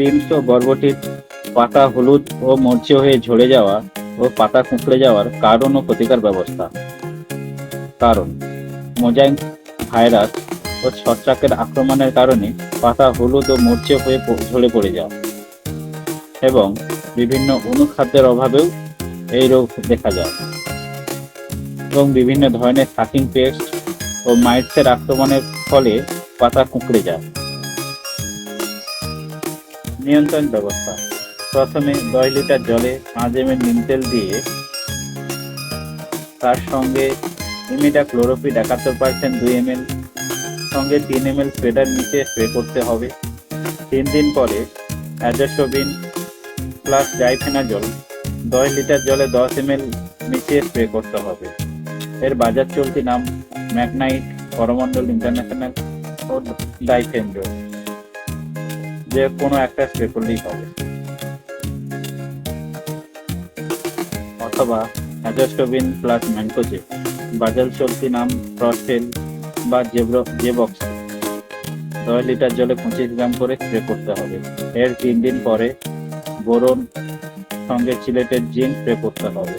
ও বরবটির পাতা হলুদ ও মরচে হয়ে ঝরে যাওয়া ও পাতা কুঁকড়ে যাওয়ার কারণ ও প্রতিকার ব্যবস্থা। কারণ, মোজাইক ভাইরাস ও ছত্রাকের আক্রমণের কারণে পাতা হলুদ ও মরচে হয়ে ঝরে পড়ে যায় এবং বিভিন্ন অনুখাদ্যের অভাবেও এই রোগ দেখা যায় এবং বিভিন্ন ধরনের সাকিং পেস্ট ও মাইটসের আক্রমণের ফলে পাতা কুঁকড়ে যায়। নিয়ন্ত্রণ ব্যবস্থা। প্রথমে দশ লিটার জলে পাঁচ এম নিম তেল দিয়ে তার সঙ্গে ইমিডা ক্লোরোফিড একাত্তর পার্সেন্ট দুই এম এল সঙ্গে তিন এম এল স্প্রেডার নিচে স্প্রে করতে হবে। তিন দিন পরে অ্যাজোস্টোবিন প্লাস ডাইফেনাজল দশ লিটার জলে দশ এম এল মিশিয়ে স্প্রে করতে হবে। এর বাজার চলতি নাম ম্যাগনাইট করমন্ডল ইন্টারন্যাশনাল ও ডাইফেনজল। যে কোনো একটা স্প্রে করলেই হবে। অথবা অ্যাজোস্টোবিন প্লাস ম্যানকোজে বাজার চলতি নাম প্রসেল বা জেবক্স। দশ লিটার জলে পঁচিশ গ্রাম করে স্প্রে করতে হবে। এর তিন দিন পরে বোরন সঙ্গে সিলেটের জিঙ্ক স্প্রে করতে হবে।